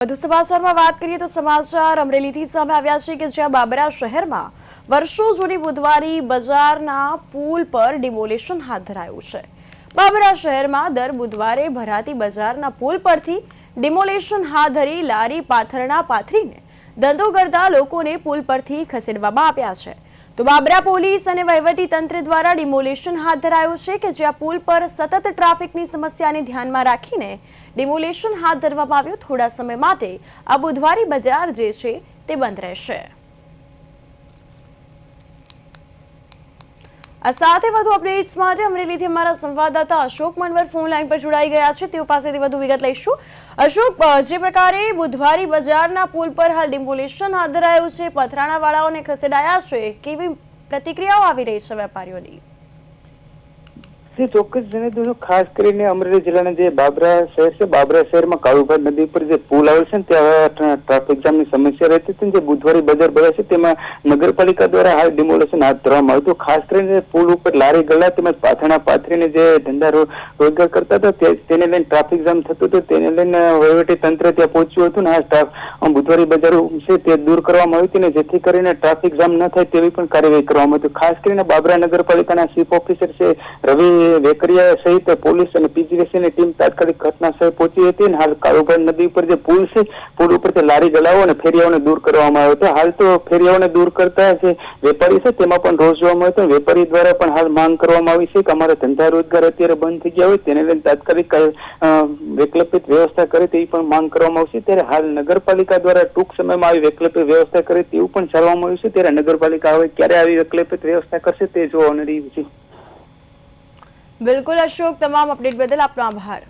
વધુ સમાચારમાં વાત કરીએ તો સમાચાર અમરેલીથી સામે આવ્યા છે કે જ્યાં બાબરા શહેરમાં વર્ષો જૂની બુધવારી બજારના પુલ પર ડિમોલિશન હાથ ધરાયું છે. બાબરા શહેરમાં દર બુધવારે ભરાતી બજારના પુલ પરથી ડિમોલિશન હાથ ધરી લારી પાથરણા પાથરીને ધંધો કરતા લોકોને પુલ પરથી ખસેડવામાં આવ્યા છે. તો બાબરા પોલીસ અને વહીવટી તંત્ર દ્વારા ડિમોલેશન હાથ ધરાયું છે કે જ્યાં પુલ પર સતત ટ્રાફિકની સમસ્યાને ધ્યાનમાં રાખીને ડિમોલેશન હાથ ધરવામાં આવ્યું થોડા સમય માટે આ બુધવારી બજાર જે છે તે બંધ રહેશે. આ સાથે વધુ અપડેટ્સ માટે અમરેલીથી અમારા સંવાદદાતા અશોક મનવર ફોન લાઈન પર જોડાઈ ગયા છે. તેઓ પાસેથી વધુ વિગત લઈશું. અશોક જે પ્રકારે બુધવારી બજારના પુલ પર હાલ ડિમોલિશન હાથ ધરાયું છે પથરાણાવાળાઓને ખસેડાયા છે, કેવી પ્રતિક્રિયાઓ આવી રહી છે વેપારીઓની? જે ચોક્કસ જણાવી દઉં ખાસ કરીને અમરેલી જિલ્લાના જે બાબરા શહેર છે, બાબરા શહેરમાં કાળુભાઈ નદી પર જે પુલ આવેલ છે ત્યાં ટ્રા- ટ્રાફિક જામની સમસ્યા રહેતી હતી જે બુધવારી બજાર ભરાય છે, તેમાં નગરપાલિકા દ્વારા હાલ ડિમોલેશન હાથ ધરવામાં આવ્યું હતું. ખાસ કરીને પુલ ઉપર લારી ગળા તેમજ પાથરણા પાથરીને જે ધંધા રોજગાર કરતા હતા તેને લઈને ટ્રાફિક જામ થતું હતું. તેને લઈને વહીવટી તંત્ર ત્યાં પહોંચ્યું હતું ને, આ સ્ટાફ બુધવારી બજાર છે તે દૂર કરવામાં આવી હતી ને, જેથી કરીને ટ્રાફિક જામ ન થાય તેવી પણ કાર્યવાહી કરવામાં હતી. ખાસ કરીને બાબરા નગરપાલિકાના ચીફ ઓફિસર છે રવિ વેકરિયા સહિત પોલીસ અને પીજીવીસી ની ટીમ તાત્કાલિક ઘટના સ્થળે પહોંચી હતી અને હાલ કાળુભાઈ નદી ઉપર જે પુલ છે, પુલ ઉપરથી લારી ગલાવો અને ફેરિયાઓને દૂર કરવામાં આવ્યો હતો. હાલ તો ફેરિયાઓને દૂર કરતા જે વેપારી છે, તેમાં પણ રોષ જોવા મળ્યો હતો. વેપારી દ્વારા પણ હાલ માંગ કરવામાં આવી છે કે અમારા ધંધા રોજગાર અત્યારે બંધ થઈ ગયા હોય, તેને લઈને તાત્કાલિક વૈકલ્પિક વ્યવસ્થા કરે તેવી પણ માંગ કરવામાં આવશે. ત્યારે હાલ નગરપાલિકા દ્વારા ટૂંક સમયમાં આવી વૈકલ્પિક વ્યવસ્થા કરે તેવું પણ ચાલવામાં આવ્યું છે. ત્યારે નગરપાલિકા હવે ક્યારે આવી વૈકલ્પિક વ્યવસ્થા કરશે તે જોવાનું રહ્યું છે. બિલકુલ અશોક તમામ અપડેટ બદલ આપનો આભાર.